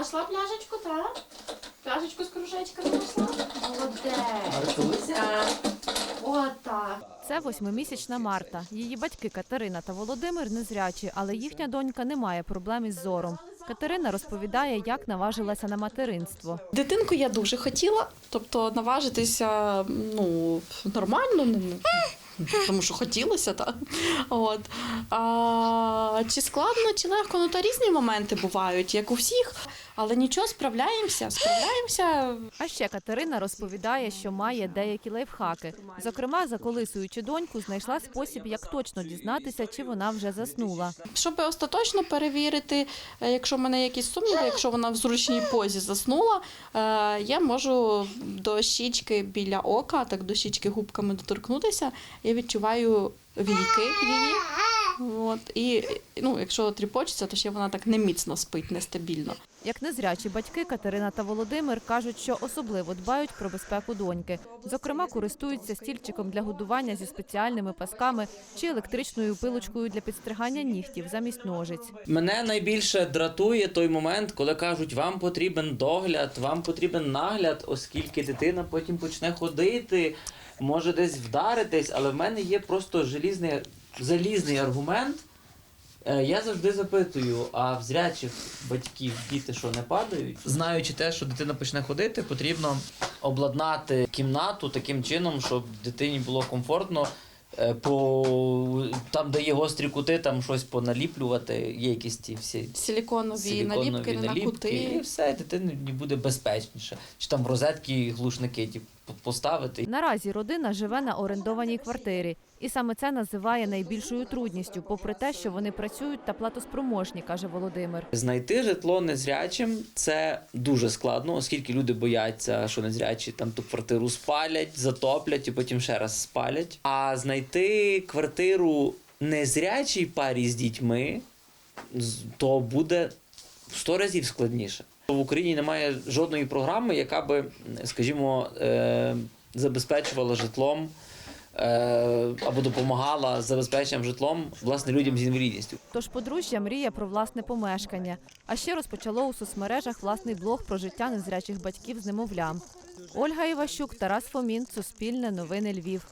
Нашла пляшечку, так? Пляшечку з кружечками? Молодець. Отак. Це восьмимісячна Марта. Її батьки Катерина та Володимир незрячі, але їхня донька не має проблем із зором. Катерина розповідає, як наважилася на материнство. Дитинку я дуже хотіла, тобто наважитися ну, нормально, ну, ну, тому що хотілося, так. От. А, чи складно, чи легко, ну та різні моменти бувають, як у всіх, але нічого, справляємося, справляємося. А ще Катерина розповідає, що має деякі лайфхаки. Зокрема, заколисуючи доньку, знайшла спосіб, як точно дізнатися, чи вона вже заснула. Щоб остаточно перевірити, е, якщо в мене якісь сумніви, якщо вона в зручній позі заснула, е, я можу до щічки біля ока, так до щічки губками доторкнутися. Я відчуваю війки її. От, і ну, якщо тріпочеться, то ще вона так не міцно спить, нестабільно. Як незрячі батьки Катерина та Володимир кажуть, що особливо дбають про безпеку доньки. Зокрема, користуються стільчиком для годування зі спеціальними пасками чи електричною пилочкою для підстригання нігтів замість ножиць. Мене найбільше дратує той момент, коли кажуть, вам потрібен догляд, вам потрібен нагляд, оскільки дитина потім почне ходити, може десь вдаритись, але в мене є просто желізний, залізний аргумент. Е, Я завжди запитую, а в зрячих батьків діти що не падають? Знаючи те, що дитина почне ходити, потрібно обладнати кімнату таким чином, щоб дитині було комфортно. е, По там, де є гострі кути, там щось поналіплювати, є якісь ті всі Силіконові, силіконові наліпки на наліпки, і все, дитині буде безпечніше. Чи там розетки глушники ті, п- поставити. Наразі родина живе на орендованій квартирі, і саме це називає найбільшою трудністю, попри те, що вони працюють та платоспроможні, каже Володимир. Знайти житло незрячим це дуже складно, оскільки люди бояться, що незрячі там ту квартиру спалять, затоплять і потім ще раз спалять. А знайти квартиру незрячій парі з дітьми, то буде в 100 разів складніше. В Україні немає жодної програми, яка би, скажімо, е, забезпечувала житлом. е, Або допомагала забезпеченням житлом власне людям з інвалідністю. Тож подружжя мріє про власне помешкання. А ще розпочало у соцмережах власний блог про життя незрячих батьків з немовлям. Ольга Іващук, Тарас Фомін, Суспільне новини Львів.